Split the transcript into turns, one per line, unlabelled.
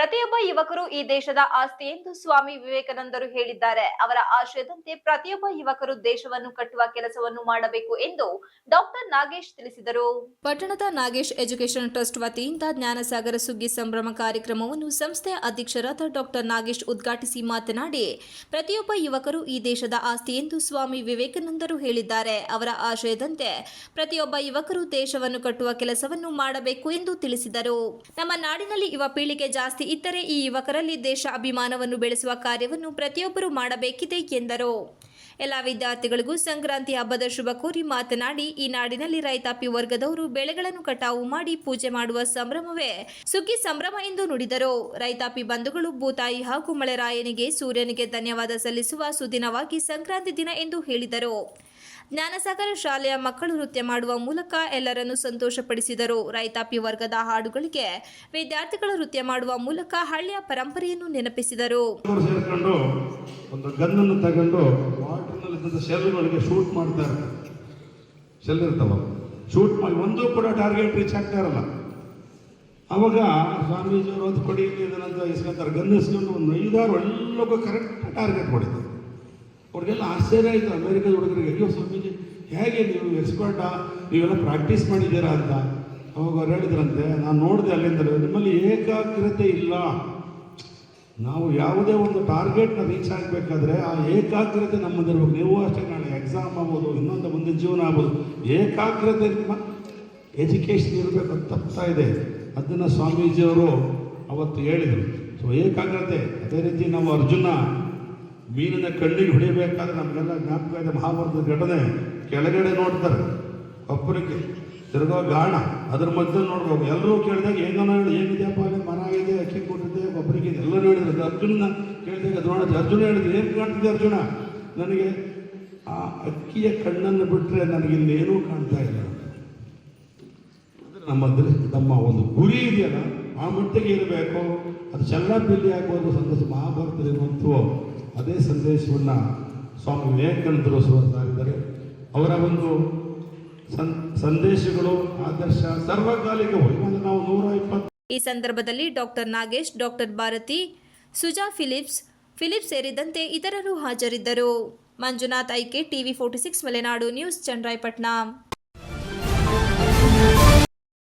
ಈ ದೇಶದ ಆಸ್ತಿ ಎಂದು ಸ್ವಾಮಿ ವಿವೇಕಾನಂದರು ಹೇಳಿದ್ದಾರೆ. ಅವರ ಆಶಯದಂತೆ ಪ್ರತಿಯೊಬ್ಬ ಯುವಕರು ದೇಶವನ್ನು ಕಟ್ಟುವ ಕೆಲಸವನ್ನು ಮಾಡಬೇಕು ಎಂದು ಡಾಕ್ಟರ್ ನಾಗೇಶ್ ತಿಳಿಸಿದರು. ಪಟ್ಟಣದ ನಾಗೇಶ್ ಎಜುಕೇಶನ್ ಟ್ರಸ್ಟ್ ವತಿಯಿಂದ ಜ್ಞಾನಸಾಗರ ಸುಗ್ಗಿ ಸಂಭ್ರಮ ಕಾರ್ಯಕ್ರಮವನ್ನು ಸಂಸ್ಥೆಯ ಅಧ್ಯಕ್ಷರಾದ ಡಾಕ್ಟರ್ ನಾಗೇಶ್ ಉದ್ಘಾಟಿಸಿ ಮಾತನಾಡಿ, ಪ್ರತಿಯೊಬ್ಬ ಯುವಕರು ಈ ದೇಶದ ಆಸ್ತಿ ಎಂದು ಸ್ವಾಮಿ ವಿವೇಕಾನಂದರು ಹೇಳಿದ್ದಾರೆ. ಅವರ ಆಶಯದಂತೆ ಪ್ರತಿಯೊಬ್ಬ ಯುವಕರು ದೇಶವನ್ನು ಕಟ್ಟುವ ಕೆಲಸವನ್ನು ಮಾಡಬೇಕು ಎಂದು ತಿಳಿಸಿದರು. ನಮ್ಮ ನಾಡಿನಲ್ಲಿ ಯುವ ಪೀಳಿಗೆ ಜಾಸ್ತಿ ಇದ್ದರೆ ಈ ಯುವಕರಲ್ಲಿ ದೇಶ ಅಭಿಮಾನವನ್ನು ಬೆಳೆಸುವ ಕಾರ್ಯವನ್ನು ಪ್ರತಿಯೊಬ್ಬರು ಮಾಡಬೇಕಿದೆ ಎಂದರು. ಎಲ್ಲ ವಿದ್ಯಾರ್ಥಿಗಳಿಗೂ ಸಂಕ್ರಾಂತಿ ಹಬ್ಬದ ಶುಭ ಕೋರಿ ಮಾತನಾಡಿ, ಈ ನಾಡಿನಲ್ಲಿ ರೈತಾಪಿ ವರ್ಗದವರು ಬೆಳೆಗಳನ್ನು ಕಟಾವು ಮಾಡಿ ಪೂಜೆ ಮಾಡುವ ಸಂಭ್ರಮವೇ ಸುಗ್ಗಿ ಸಂಭ್ರಮ ಎಂದು ನುಡಿದರು. ರೈತಾಪಿ ಬಂಧುಗಳು ಭೂತಾಯಿ ಹಾಗೂ ಮಳೆರಾಯನಿಗೆ ಸೂರ್ಯನಿಗೆ ಧನ್ಯವಾದ ಸಲ್ಲಿಸುವ ಸುದಿನವಾಗಿ ಸಂಕ್ರಾಂತಿ ದಿನ ಎಂದು ಹೇಳಿದರು. ಜ್ಞಾನಸಾಗರ ಶಾಲೆಯ ಮಕ್ಕಳು ನೃತ್ಯ ಮಾಡುವ ಮೂಲಕ ಎಲ್ಲರನ್ನು ಸಂತೋಷಪಡಿಸಿದರು. ರೈತಾಪಿ ವರ್ಗದ ಹಾಡುಗಳಿಗೆ ವಿದ್ಯಾರ್ಥಿಗಳು ನೃತ್ಯ ಮಾಡುವ ಮೂಲಕ ಹಳ್ಳಿಯ ಪರಂಪರೆಯನ್ನು ನೆನಪಿಸಿದರು.
ಒಂದು ಗನ್ನನ್ನು ತಗೊಂಡು ಶೆಲ್ಗಳಿಗೆ ಶೂಟ್ ಶೂಟ್ ಮಾಡಿ ಒಂದೂ ಕೂಡ ಟಾರ್ಗೆಟ್ ರೀಚ್ ಆಗ್ತಾ ಇರಲ್ಲ. ಅವಾಗ ಸ್ವಾಮೀಜಿಯವರು ಅದು ಕೊಡಿ ಇಸ್ಕೊತಾರೆ. ಇಸ್ಕೊಂಡು ಒಂದು ಐದಾರು ಎಲ್ಲಕ್ಕೂ ಕರೆಕ್ಟ್ ಟಾರ್ಗೆಟ್ ಹೊಡಿತಾರೆ ಅವ್ರಿಗೆಲ್ಲ ಆಶ್ಚರ್ಯ ಆಯಿತು. ಅಮೇರಿಕದ ಹುಡುಗರಿಗೆ ಅಯ್ಯೋ ಸ್ವಾಮೀಜಿ, ಹೇಗೆ ನೀವು ಎಕ್ಸ್ಪರ್ಟಾ ನೀವೆಲ್ಲ ಪ್ರಾಕ್ಟೀಸ್ ಮಾಡಿದ್ದೀರಾ ಅಂತ. ಅವಾಗ ಅವ್ರು ಹೇಳಿದ್ರಂತೆ, ನಾನು ನೋಡಿದೆ ಅಲ್ಲಿಂದ ನಿಮ್ಮಲ್ಲಿ ಏಕಾಗ್ರತೆ ಇಲ್ಲ. ನಾವು ಯಾವುದೇ ಒಂದು ಟಾರ್ಗೆಟ್ನ ರೀಚ್ ಆಗಬೇಕಾದ್ರೆ ಆ ಏಕಾಗ್ರತೆ ನಮ್ಮದಿರ್ಬೇಕು ನೀವು ಅಷ್ಟೇ ನಾಳೆ ಎಕ್ಸಾಮ್ ಆಗ್ಬೋದು, ಇನ್ನೊಂದು ಮುಂದಿನ ಜೀವನ ಆಗ್ಬೋದು. ಏಕಾಗ್ರತೆ ನಿಮ್ಮ ಎಜುಕೇಷನ್ ಇರಬೇಕು ತಪ್ತಾ ಇದೆ. ಅದನ್ನು ಸ್ವಾಮೀಜಿಯವರು ಅವತ್ತು ಹೇಳಿದರು. ಸೊ ಏಕಾಗ್ರತೆ, ಅದೇ ರೀತಿ ನಾವು ಅರ್ಜುನ ಮೀನಿನ ಕಣ್ಣಿಗೆ ಹೊಡಿಬೇಕಾದ್ರೆ ನಮಗೆಲ್ಲ ಜ್ಞಾಪಕ ಇದೆ ಮಹಾಭಾರತದ ಘಟನೆ. ಕೆಳಗಡೆ ನೋಡ್ತಾರೆ. ಒಬ್ಬರಿಗೆ ತಿರ್ಗೋ ಗಾಣ. ಅದ್ರ ಮಧ್ಯೆ ನೋಡ್ಬೇಕು. ಎಲ್ಲರೂ ಕೇಳಿದಾಗ, ಏನೋ ಹೇಳಿ? ಏನಿದೆಯಪ್ಪ? ಅಲ್ಲಿ ಮರ ಇದೆ, ಅಕ್ಕಿ ಕೊಟ್ಟಿದೆ ಒಬ್ಬರಿಗೆ ಎಲ್ಲರೂ ಹೇಳಿದ್ರು. ಅರ್ಜುನ ಕೇಳಿದಾಗ ಅದು ನೋಡಿದ್ರೆ. ಅರ್ಜುನ ಹೇಳಿದ್ರು, ಏನು ಕಾಣ್ತಿದೆ ಅರ್ಜುನ? ನನಗೆ, ಆ ಅಕ್ಕಿಯ ಕಣ್ಣನ್ನು ಬಿಟ್ಟರೆ ನನಗೆ ಇನ್ನೇನೂ ಕಾಣ್ತಾ ಇಲ್ಲ. ನಮ್ಮ ನಮ್ಮ ಒಂದು ಗುರಿ ಇದೆಯಲ್ಲ, ಆ ಮಟ್ಟಿಗೆ ಇರಬೇಕು. ಅದು ಚೆಲ್ಲಾಪಿಲ್ಲಿ ಆಗ್ಬೋದು ಸಂದೇಶ ಮಹಾಭಾರತದಲ್ಲಿರುವಂಥವು ಅದೇ ಸಂದೇಶವನ್ನು ಸ್ವಾಮಿ ವಿವೇಕಾನಂದರು ಸಾರಿದ್ದಾರೆ ಅವರ ಒಂದು ಸಂ, ಸಂದೇಶಗಳು, ಆದರ್ಶ, ಸರ್ವಕಾಲಿಕ ನಾವು ನೂರ ಇಪ್ಪತ್ತು,
ಈ ಸಂದರ್ಭದಲ್ಲಿ doctor Nagesh, doctor Bharati, Suja Philips Philips ಸೇರಿದಂತೆ ಇತರರು ಹಾಜರಿದ್ದರು. Manjunath ಐಕೆ TV forty six Malenadu news Channarayapatna